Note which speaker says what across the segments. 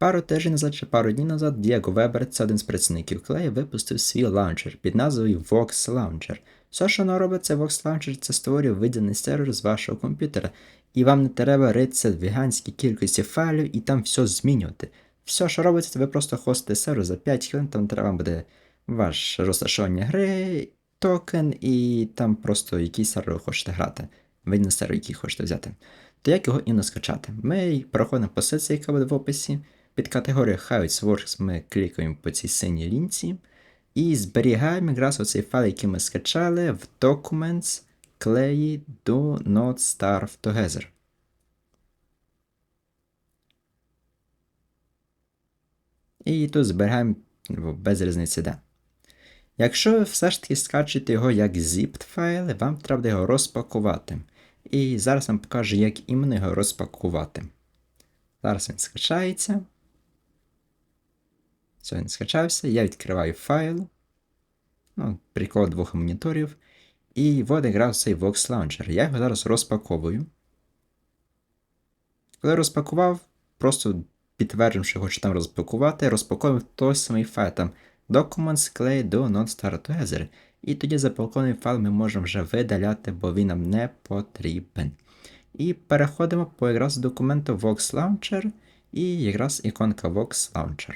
Speaker 1: Пару тижнів назад чи пару днів назад Дієго Вебер, це один з працівників клеї, випустив свій лаунчер під назвою Vox Launcher. Все, що воно робить, це Vox Launcher, це створює виділений сервер з вашого комп'ютера, і вам не треба ритися в гігантській кількості файлів і там все змінювати. Все, що робиться, це ви просто хостите сервер за 5 хвилин, там треба буде ваш розташування гри, токен, і там просто який сервер ви хочете грати. Видно сервер, який хочете взяти. То як його і скачати? Ми переходимо по сесії, яка буде в описі. Під категорією HowItWorks ми клікаємо по цій синій лінці і зберігаємо якраз оцей файл, який ми скачали в Documents Clay Do Not Starve Together. І тут зберігаємо без різниці де. Якщо ви все ж таки скачуєте його як zipped файл, вам треба його розпакувати. І зараз вам покажу, як іменно його розпакувати. Зараз він скачається. Все, він скачався. Я відкриваю файл. Ну, Прикол двох моніторів. І от якраз цей Vox Launcher. Я його зараз розпаковую. Коли розпакував, просто підтверджуємо, що хочу там розпакувати, розпакуємо той самий файл там Documents Clay do not start together. І тоді запакований файл ми можемо вже видаляти, бо він нам не потрібен. І переходимо по якраз документу Vox Launcher і якраз іконка Vox Launcher.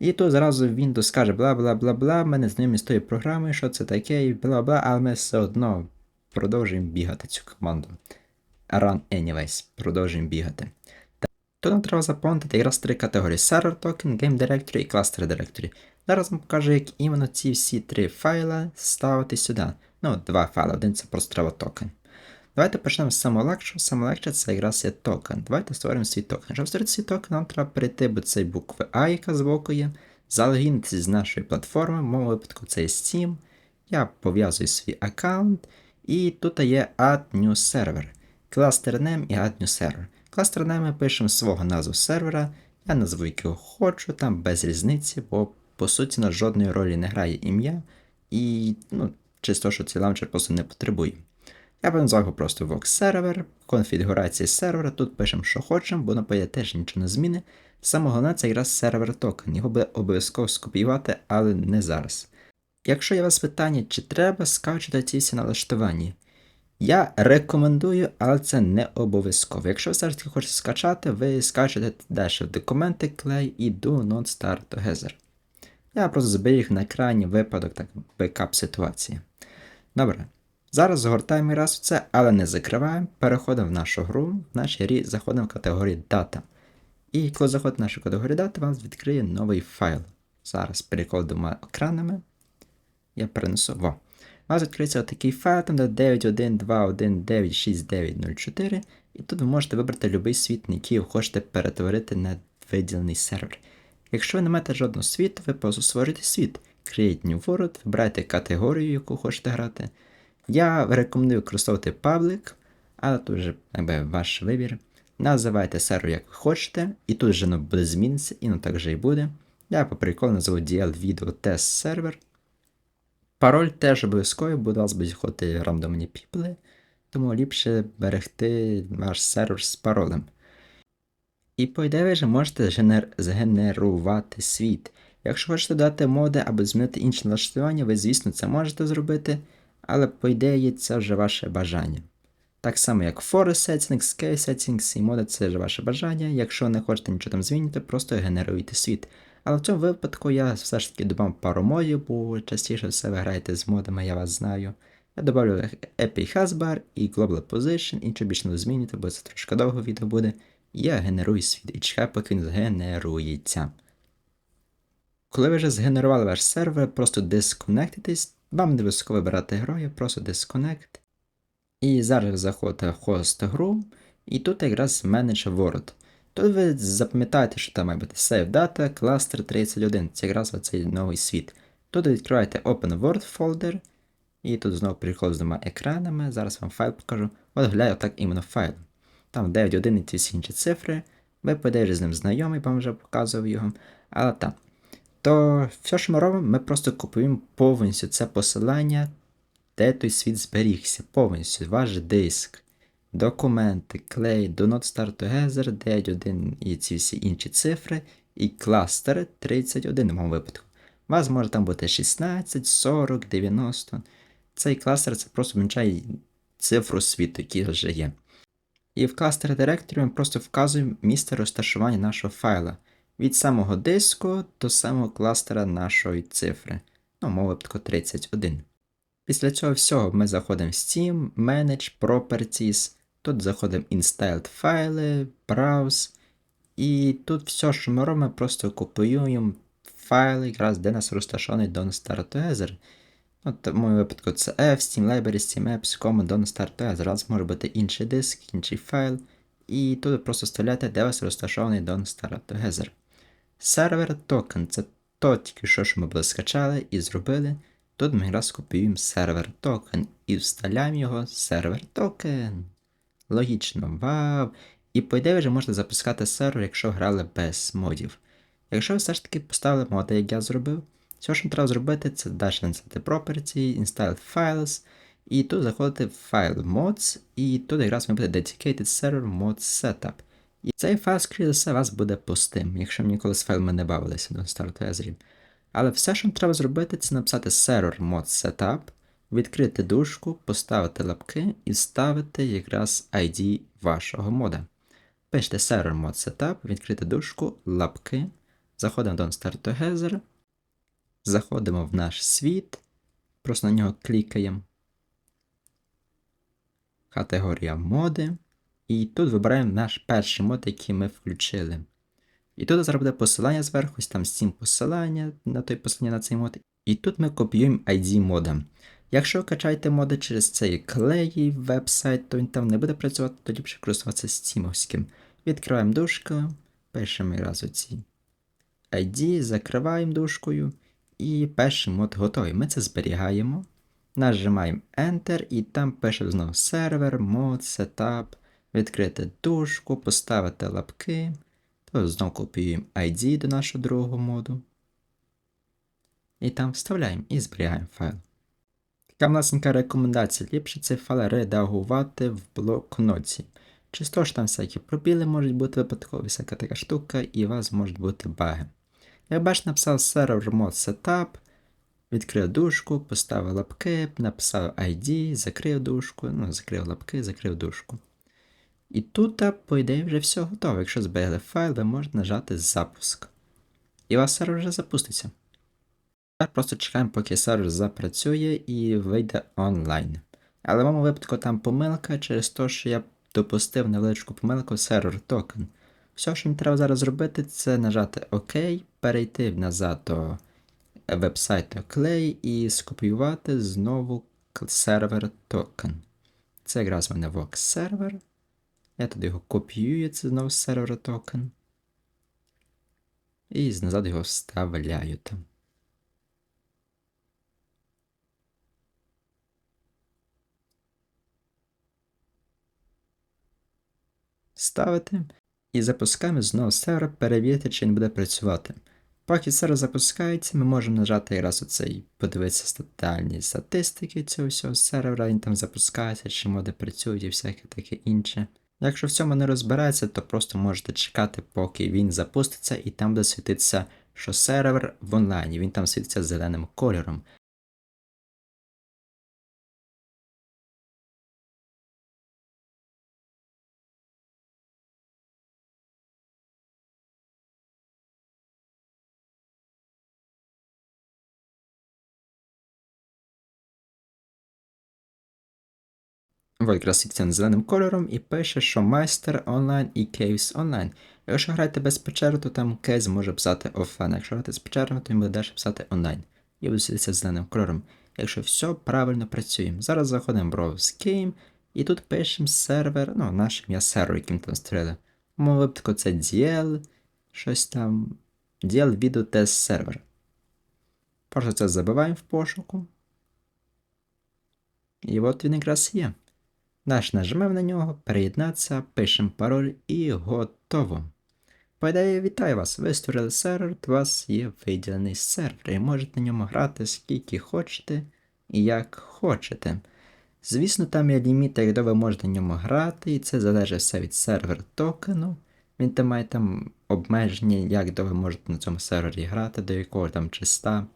Speaker 1: І тут зразу Windows скаже бла бла бла бла, ми не знайомі з тою програмою, що це таке, і бла бла, але ми все одно продовжуємо бігати цю команду. Run anyways, продовжуємо бігати. Тут нам треба заповнити якраз три категорії: Server Token, Game Directory і Cluster Directory. Зараз вам покажу, як іменно ці всі три файли ставити сюди. Ну, два файли, один це просто треба токен. Давайте почнемо з самого легшого. Саме легше це якраз є токен. Давайте створимо свій токен. Щоб створити свій токен, нам треба перейти до цієї букви А, яка збоку є, залогінитися з нашої платформи, в моєму випадку це є Steam. Я пов'язую свій аккаунт, і тут є Add New Server. Cluster Name і Add New Server. Cluster Name ми пишемо свого назву сервера. Я назву якого хочу, там без різниці, бо по суті на жодної ролі не грає ім'я, і ну, чисто, що цей лаунчер просто не потребує. Я назвав його просто Vox сервер, конфігурація сервера, тут пишемо, що хочемо, бо напевне теж нічого не зміни. Саме головне це якраз сервер токен. Його буде обов'язково скопіювати, але не зараз. Якщо є вас питання, чи треба скачувати ці всі налаштування, я рекомендую, але це не обов'язково. Якщо ви все ж таки хочете скачати, ви скачуєте далі в документи Clay і Do Not Start Together. Я просто зберіг на екрані випадок так бекап ситуації. Добре. Зараз згортаємо раз в це, але не закриваємо. Переходимо в нашу гру, в нашій грі заходимо в категорію Data. І коли заходите в нашу категорію Data, вам відкриє новий файл. Зараз переходимо екранами. Я перенесу. Во. У вас відкриється такий файл, там де 9.1.2.1.9.6.9.0.4. І тут ви можете вибрати будь-який світ, на який ви хочете перетворити на виділений сервер. Якщо ви не маєте жодного світу, ви просто створюєте світ. Create New World, вибирайте категорію, яку хочете грати. Я рекомендую використовувати паблик, але тут вже ваш вибір. Називайте сервер, як ви хочете, і тут вже воно буде змінитися, і воно так вже і буде. Я по приколу назву DL Video Test Server. Пароль теж обов'язково, бо у вас будуть ходити рандомні піпли, тому ліпше берегти ваш сервер з паролем. І по ідеї ви вже можете згенерувати світ. Якщо хочете додати моди або змінити інші налаштування, ви, звісно, це можете зробити, але по ідеї це вже ваше бажання. Так само, як Forest Settings, Scale Settings і моди це вже ваше бажання. Якщо не хочете нічого там змінити, просто генеруйте світ. Але в цьому випадку я все ж таки додам пару модів, бо частіше все ви граєте з модами, я вас знаю. Я додавлю Epic Hasbar і Global Position, нічого більше не змінюйте, бо це трошки довго відео буде. Я генерую світ і чекаю, поки він згенерується. Коли ви вже згенерували ваш сервер, просто дисконектитесь, вам не обов'язково вибирати героя, просто дисконект. І зараз заходите в хост гру, і тут якраз Manage World. Тут ви запам'ятаєте, що там має бути Save Data, Cluster 31, це якраз оцей новий світ. Тут відкриваєте Open World folder, і тут знову приходить з двома екранами. Зараз вам файл покажу. От глядаю так іменно файл. Там 9.1 і всі інші цифри. Ви подивитесь з ним знайомий, бо вже показував його. Але так. То все, що ми робимо, ми просто купуємо повністю це посилання, де той світ зберігся. Повністю ваш диск. документи, clay, do not start together, 9.1 і ці всі інші цифри, і кластер 31 в моєму випадку. У вас може там бути 16, 40, 90. Цей кластер це просто вмічає цифру світу, який вже є. І в кластер директорі ми просто вказуємо місце розташування нашого файла від самого диску до самого кластера нашої цифри. Ну, випадку 31. Після цього всього ми заходимо в Steam, Manage, Properties. Тут заходимо Installed файли, Browse. І тут все, що ми робимо, просто копіюємо файл, якраз де нас розташований Don't Start Together. От в моєму випадку це F, Steam Library, Steam Apps, Common, Don't Start Together. Зараз може бути інший диск, інший файл. І тут просто вставляєте, де вас розташований Don't Start Together. Сервер токен це то тільки що, що ми були скачали і зробили. Тут ми якраз копіюємо сервер токен і вставляємо його сервер токен. Логічно, вау! І по ідеї вже можете запускати сервер, якщо грали без модів. Якщо ви все ж таки поставили моди, як я зробив, все, що треба зробити, це далі написати Property, Install Files, і тут заходити в файл Mods, і тут якраз ми буде Dedicated Server Mod Setup. І цей файл, скоріше за все, вас буде пустим, якщо ми ніколи з файлами не бавилися до старту Ezri. Але все, що треба зробити, це написати Server Mod Setup, відкрити дужку, поставити лапки і ставити якраз ID вашого мода. Пишете Server Mod Setup, відкрити дужку, лапки, заходимо до Start Together, заходимо в наш світ, просто на нього клікаємо. Категорія моди. І тут вибираємо наш перший мод, який ми включили. І тут зараз буде посилання зверху, ось там 7 посилання на той посилання на цей мод. І тут ми копіюємо ID мода. Якщо ви качаєте моди через цей клей веб-сайт, то він там не буде працювати, то ліпше користуватися стімовським. Відкриваємо дужку, пишемо раз оці ID, закриваємо дужкою. І перший мод готовий. Ми це зберігаємо. Нажимаємо Enter і там пише знову сервер, мод, setup, відкрити дужку, поставити лапки. То знову копіюємо ID до нашого другого моду. І там вставляємо і зберігаємо файл. Така власненька рекомендація. Ліпше цей файл редагувати в блокноті. Чисто ж там всякі пробіли можуть бути випадкові, всяка така штука, і у вас можуть бути баги. Як бачите, написав сервер mod setup, відкрив дужку, поставив лапки, написав ID, закрив дужку, ну, закрив лапки, закрив дужку. І тут, по ідеї, вже все готово. Якщо зберегли файл, ви можете нажати запуск. І у вас сервер вже запуститься. Тепер просто чекаємо, поки сервер запрацює і вийде онлайн. Але в моєму випадку там помилка через те, що я допустив невеличку помилку сервер токен. Все, що мені треба зараз зробити, це нажати ОК, перейти назад до вебсайту Clay і скопіювати знову сервер токен. Це якраз в мене Vox сервер. Я туди його копіюю, це знову сервер токен. І назад його вставляю там. Ставити. І запускаємо знову сервер, перевірити, чи він буде працювати. Поки сервер запускається, ми можемо нажати якраз оцей, подивитися статальні статистики цього всього сервера, він там запускається, чи моди працюють і всяке таке інше. Якщо в цьому не розбирається, то просто можете чекати, поки він запуститься, і там буде світитися, що сервер в онлайні, він там світиться зеленим кольором. Якраз світиться зеленим кольором і пише, що майстер онлайн і кейс онлайн. Якщо граєте без печери, то там кейс може писати офлайн. Якщо граєте з печерами, то він буде далі писати онлайн. І буде світитися зеленим кольором. Якщо все правильно працює. Зараз заходимо в Browse Game і тут пишемо сервер, ну, наш ім'я сервер, яким там створили. В моєму випадку це DL, щось там. DL Video Test Server. Просто це забиваємо в пошуку. І от він якраз є. Наш нажмемо на нього, переєднатися, пишемо пароль і готово. По ідеї, вітаю вас! Ви створили сервер, у вас є виділений сервер, і можете на ньому грати скільки хочете і як хочете. Звісно, там є ліміти, як довго можете на ньому грати, і це залежить все від сервер токену. Він там має там обмеження, як довго можете на цьому сервері грати, до якого там числа.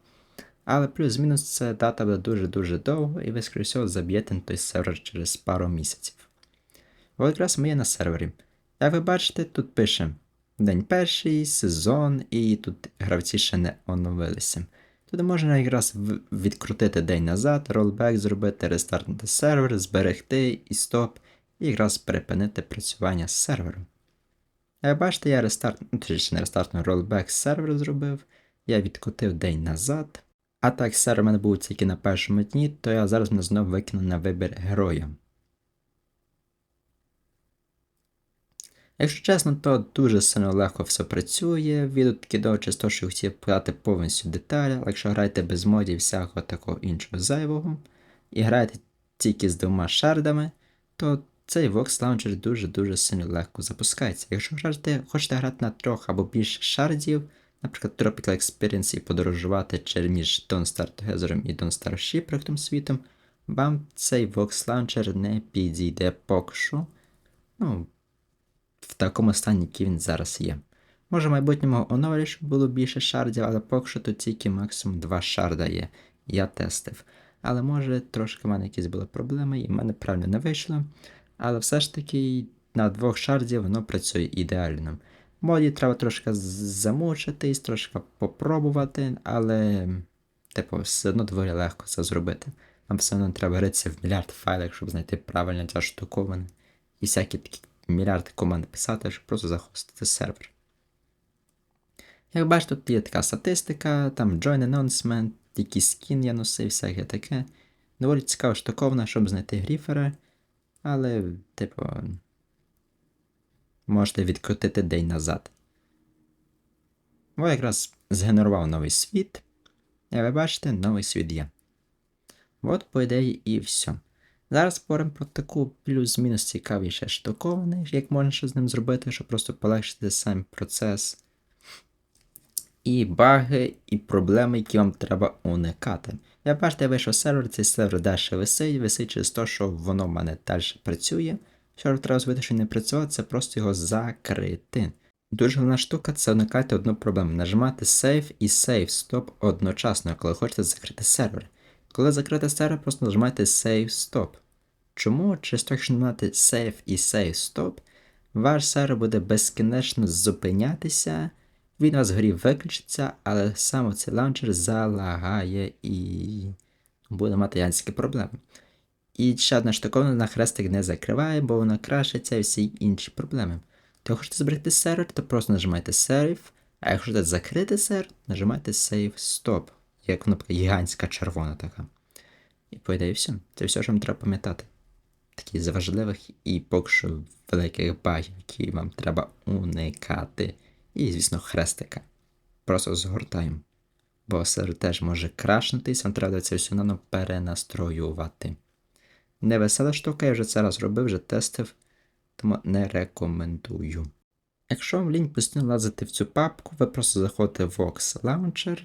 Speaker 1: Але плюс-мінус це дата буде дуже-дуже довго, і ви, скоріше всього, заб'єте на той сервер через пару місяців. От якраз ми є на сервері. Як ви бачите, тут пише день перший, сезон, і тут гравці ще не оновилися. Тут можна якраз відкрутити день назад, ролбек зробити, рестартнути сервер, зберегти і стоп, і якраз припинити працювання з сервером. Як бачите, я рестарт, ну, точніше не рестартну, ролбек сервер зробив, я відкрутив день назад. А так у мене був тільки на першому дні, то я зараз мене знову викину на вибір героя. Якщо чесно, то дуже сильно легко все працює. Відео через те, що хотів подати повністю деталі, але якщо граєте без модів всякого такого іншого зайвого, і граєте тільки з двома шардами, то цей Vox Launcher дуже-дуже сильно легко запускається. Якщо граєте, хочете грати на трьох або більше шардів, наприклад, Tropical Experience і подорожувати через між Don't Start Together і Don't Start Shipwrecked світом, вам цей Vox Launcher не підійде поки що. Ну, в такому стані, який він зараз є. Може, в майбутньому щоб було більше шардів, але поки що тут тільки максимум два шарда є. Я тестив. Але може трошки в мене якісь були проблеми, і в мене правильно не вийшло. Але все ж таки на двох шардів воно працює ідеально. Моді треба трошки замучитись, трошки попробувати, але, типу, все одно доволі легко це зробити. Нам все одно треба ритися в мільярд файлів, щоб знайти правильно ця штуковина. І всякі такі мільярд команд писати, щоб просто захостити сервер. Як бачите, тут є така статистика, там join announcement, який скін я носив, всяке таке. Доволі цікава штуковина, щоб знайти гріфера, але, типу, можете відкрутити день назад. О, якраз згенерував новий світ. Як ви бачите, новий світ є. От, по ідеї, і все. Зараз поговоримо про таку плюс-мінус цікавіше штуковини, як можна що з ним зробити, щоб просто полегшити сам процес. І баги, і проблеми, які вам треба уникати. Я бачите, я вийшов сервер, цей сервер далі висить, висить через те, що воно в мене далі працює. Що треба зробити, що не працювало, це просто його закрити. Дуже головна штука це уникати одну проблему. Нажимати Save і Save Stop одночасно, коли хочете закрити сервер. Коли закрити сервер, просто нажимайте Save Stop. Чому? Через те, якщо нажимати Save і Save Stop, ваш сервер буде безкінечно зупинятися, він у вас згорі виключиться, але саме цей лаунчер залагає і буде мати янські проблеми. І ще одна штуковина на хрестик не закриває, бо вона крашиться і всі інші проблеми. То хочете зберегти сервер, то просто нажимайте Save, а якщо хочете закрити сервер, нажимайте Save Stop. Є кнопка гігантська червона така. І по ідеї все. Це все, що вам треба пам'ятати. Такі з важливих і поки що великих багів, які вам треба уникати. І, звісно, хрестика. Просто згортаємо. Бо сервер теж може крашнутись, вам треба це все нано перенастроювати. Невесела штука, я вже це раз робив, вже тестив, тому не рекомендую. Якщо вам лінь постійно лазити в цю папку, ви просто заходите в Vox Launcher,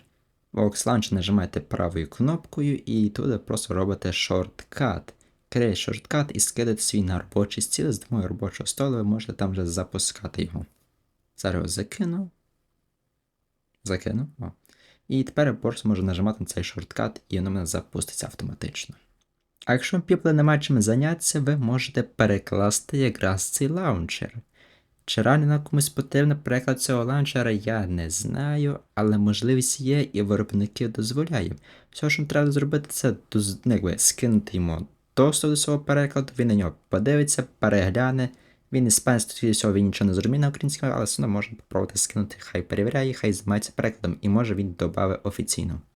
Speaker 1: Vox Launcher нажимаєте правою кнопкою і туди просто робите шорткат. Create шорткат і скидаєте свій на робочий стіл з допомогою робочого столу, ви можете там вже запускати його. Зараз його закину. Закину. О. І тепер я просто можу нажимати на цей шорткат, і воно в мене запуститься автоматично. А якщо вам піпле немає чим зайнятися, ви можете перекласти якраз цей лаунчер. Чи реально комусь потрібен переклад цього лаунчера, я не знаю, але можливість є і виробники дозволяють. Все, що треба зробити, це ну, якби, скинути йому доступ до свого перекладу, він на нього подивиться, перегляне. Він іспанською всього він нічого не зрозуміє на українському, але все одно можна попробувати скинути, хай перевіряє, хай займається перекладом, і може він додавить офіційно.